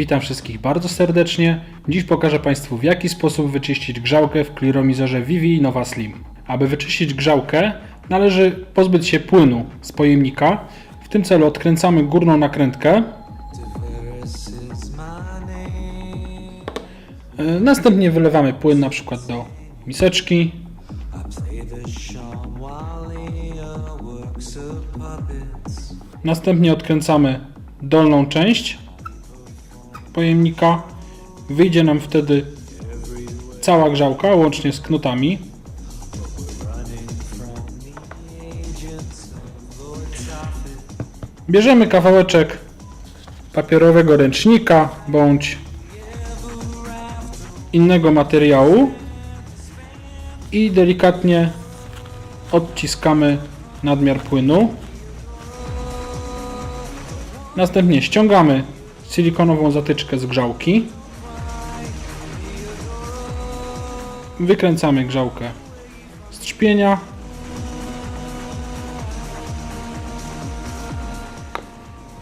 Witam wszystkich bardzo serdecznie. Dziś pokażę Państwu w jaki sposób wyczyścić grzałkę w kliromizorze Vivi Nova Slim. Aby wyczyścić grzałkę należy pozbyć się płynu z pojemnika. W tym celu odkręcamy górną nakrętkę. E, Następnie wylewamy płyn na przykład do miseczki. Następnie odkręcamy dolną część pojemnika. Wyjdzie nam wtedy cała grzałka, łącznie z knutami. Bierzemy kawałeczek papierowego ręcznika bądź innego materiału i delikatnie odciskamy nadmiar płynu. Następnie ściągamy silikonową zatyczkę z grzałki. Wykręcamy grzałkę z trzpienia.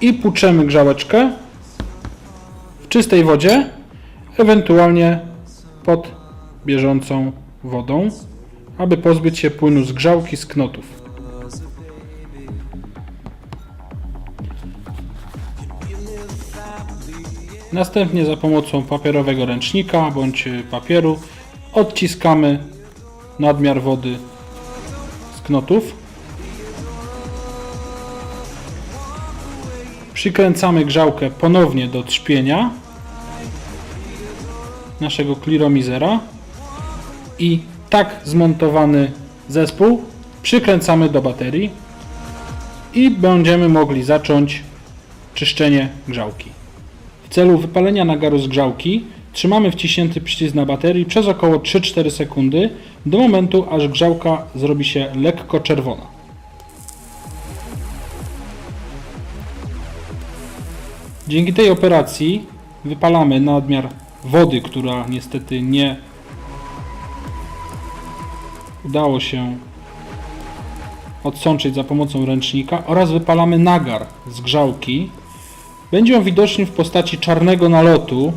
I płuczemy grzałeczkę w czystej wodzie, ewentualnie pod bieżącą wodą, aby pozbyć się płynu z grzałki z knotów. Następnie za pomocą papierowego ręcznika bądź papieru odciskamy nadmiar wody z knotów. Przykręcamy grzałkę ponownie do trzpienia naszego kliromizera i tak zmontowany zespół przykręcamy do baterii i będziemy mogli zacząć czyszczenie grzałki. W celu wypalenia nagaru z grzałki trzymamy wciśnięty przycisk na baterii przez około 3-4 sekundy do momentu aż grzałka zrobi się lekko czerwona. Dzięki tej operacji wypalamy nadmiar wody, która niestety nie udało się odsączyć za pomocą ręcznika oraz wypalamy nagar z grzałki, będzie on widoczny w postaci czarnego nalotu.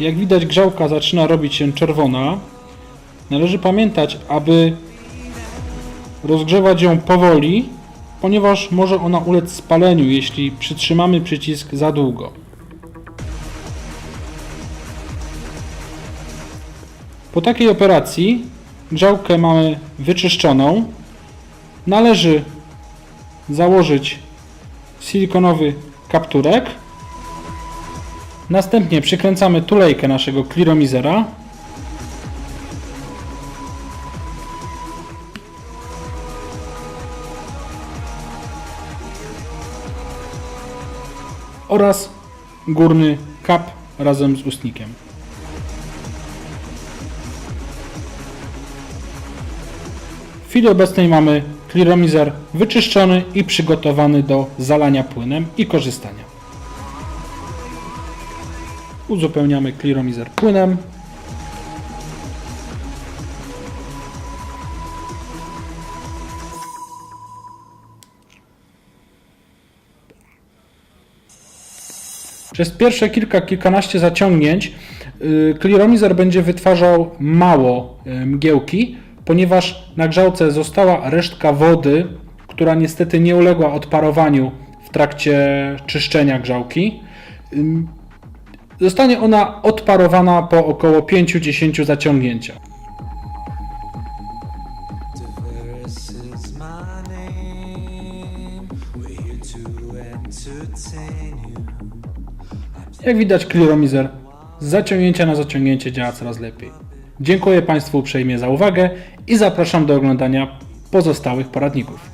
Jak widać grzałka zaczyna robić się czerwona. Należy pamiętać, aby rozgrzewać ją powoli, ponieważ może ona ulec spaleniu, jeśli przytrzymamy przycisk za długo. Po takiej operacji grzałkę mamy wyczyszczoną. Należy założyć silikonowy kapturek. Następnie przykręcamy tulejkę naszego kliromizera. Oraz górny kap razem z ustnikiem. W chwili obecnej mamy kliromizer wyczyszczony i przygotowany do zalania płynem i korzystania. Uzupełniamy kliromizer płynem. Przez pierwsze kilka, kilkanaście zaciągnięć y, kliromizer będzie wytwarzał mało y, mgiełki, ponieważ na grzałce została resztka wody, która niestety nie uległa odparowaniu w trakcie czyszczenia grzałki. Ym, Zostanie ona odparowana po około 5-10 zaciągnięciach. Entertain you. Jak widać, kliromizer z zaciągnięcia na zaciągnięcie działa coraz lepiej. Dziękuję Państwu uprzejmie za uwagę i zapraszam do oglądania pozostałych poradników.